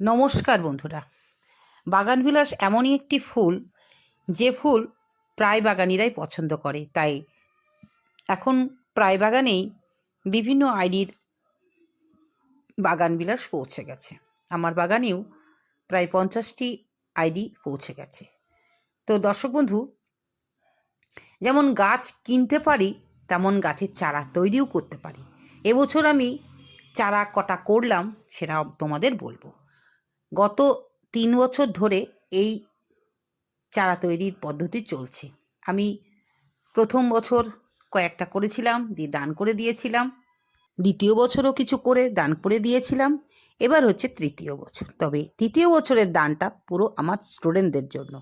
নমস্কার বন্ধুরা। বাগানবিলাস এমনই একটি ফুল, যে ফুল প্রায় বাগানিরাই পছন্দ করে। তাই এখন প্রায় বাগানেই বিভিন্ন আইডির বাগানবিলাস পৌঁছে গেছে। আমার বাগানেও প্রায় পঞ্চাশটি আইডি পৌঁছে গেছে। তো দর্শক বন্ধু, যেমন গাছ কিনতে পারি, তেমন গাছের চারা তৈরিও করতে পারি। এবছর আমি চারা কটা করলাম সেটা তোমাদের বলব। গত তিন বছর ধরে এই চারা তৈরির পদ্ধতি চলছে। আমি প্রথম বছর কয়েকটা করেছিলাম, দিয়ে দান করে দিয়েছিলাম। দ্বিতীয় বছরও কিছু করে দান করে দিয়েছিলাম। এবার হচ্ছে তৃতীয় বছর। তবে তৃতীয় বছরের দানটা পুরো আমার স্টুডেন্টদের জন্য।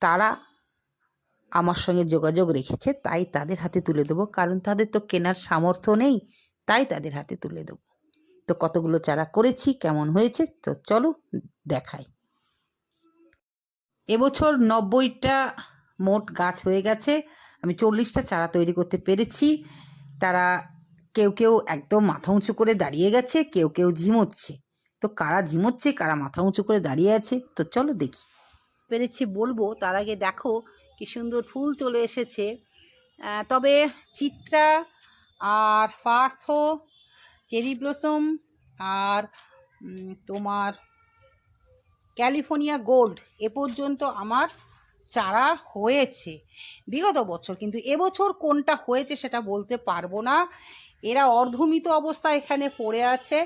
তারা আমার সঙ্গে যোগাযোগ রেখেছে, তাই তাদের হাতে তুলে দেবো। কারণ তাদের তো কেনার সামর্থ্য নেই, তাই তাদের হাতে তুলে দেবো। তো কতগুলো চারা করেছি, কেমন হয়েছে, তো চলো দেখাই। এবছর নব্বইটা মোট গাছ হয়ে গেছে, আমি চল্লিশটা চারা তৈরি করতে পেরেছি। তারা কেউ কেউ একদম মাথা উঁচু করে দাঁড়িয়ে গেছে, কেউ কেউ ঝিমোচ্ছে। তো কারা ঝিমোচ্ছে, কারা মাথা উঁচু করে দাঁড়িয়ে আছে, তো চলো দেখি। পেরেছি বলব, তার আগে দেখো কি সুন্দর ফুল চলে এসেছে। তবে চিত্রা আর পার্থ চেরি ব্লসম আর তোমার ক্যালিফোর্নিয়া গোল্ড এ পর্যন্ত আমার চারা হয়েছে। বিগত বছর, কিন্তু এবছর কোনটা হয়েছে সেটা বলতে পারব না। এরা অর্ধমিত অবস্থা এখানে পড়ে আছে,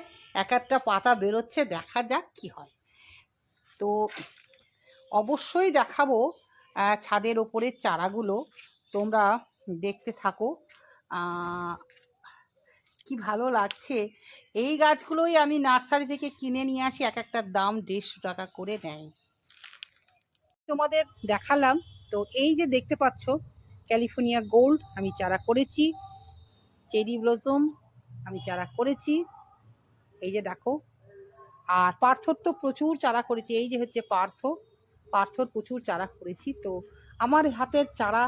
এক একটা পাতা বেরোচ্ছে, দেখা যাক কি হয়। তো অবশ্যই দেখাবো ছাদের ওপরের চারাগুলো, তোমরা দেখতে থাকো। কি ভালো লাগছে? এই গাছগুলোই আমি নার্সারি থেকে কিনে নিয়ে আসি এক একটার দাম দেড়শো টাকা করে নেয়। তোমাদের দেখালাম, তো এই যে দেখতে পাচ্ছ, ক্যালিফোর্নিয়া গোল্ড আমি চারা করেছি, চেরি ব্লসম আমি চারা করেছি, এই যে দেখো। আর পার্থর তো প্রচুর চারা করেছি, এই যে হচ্ছে পার্থ পার্থর প্রচুর চারা করেছি, তো আমার হাতের চারা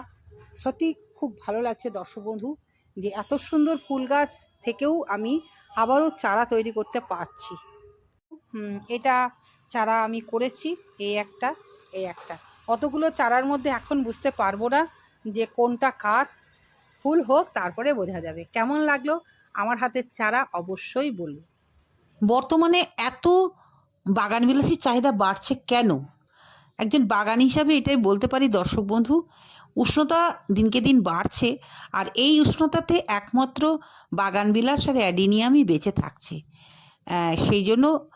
সত্যি খুব ভালো লাগছে দর্শক বন্ধু। যে এত সুন্দর ফুল গাছ থেকেও আমি আবারও চারা তৈরি করতে পারছি। এটা চারা আমি করেছি, এই একটা এই একটা। অতগুলো চারার মধ্যে এখন বুঝতে পারব না যে কোনটা কার ফুল হোক, তারপরে বোঝা যাবে। কেমন লাগল আমার হাতের চারা অবশ্যই বলবে। বর্তমানে এত বাগানবিলাসীর চাহিদা বাড়ছে কেন? একজন বাগান হিসাবে এটাই বলতে পারি দর্শক বন্ধু উষ্ণতা দিনকে দিন বাড়ছে আর এই উষ্ণতাতে একমাত্র বাগানবিলাস আর অ্যাডিনিয়ামই বেঁচে থাকছে। সেই জন্য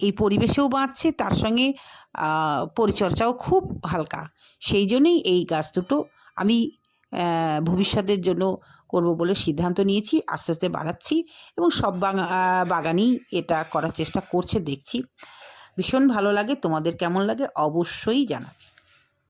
এই পরিবেশেও বাড়ছে তার সঙ্গে আহ, পরিচর্যাও খুব হালকা। সেই জন্যই এই গাছ দুটো আমি ভবিষ্যতের জন্য করব বলে সিদ্ধান্ত নিয়েছি আস্তে আস্তে বাড়াচ্ছি এবং সব বাগা- বাগানই এটা করার চেষ্টা করছে দেখছি। ভীষণ ভালো লাগে তোমাদের কেমন লাগে অবশ্যই জানাবে।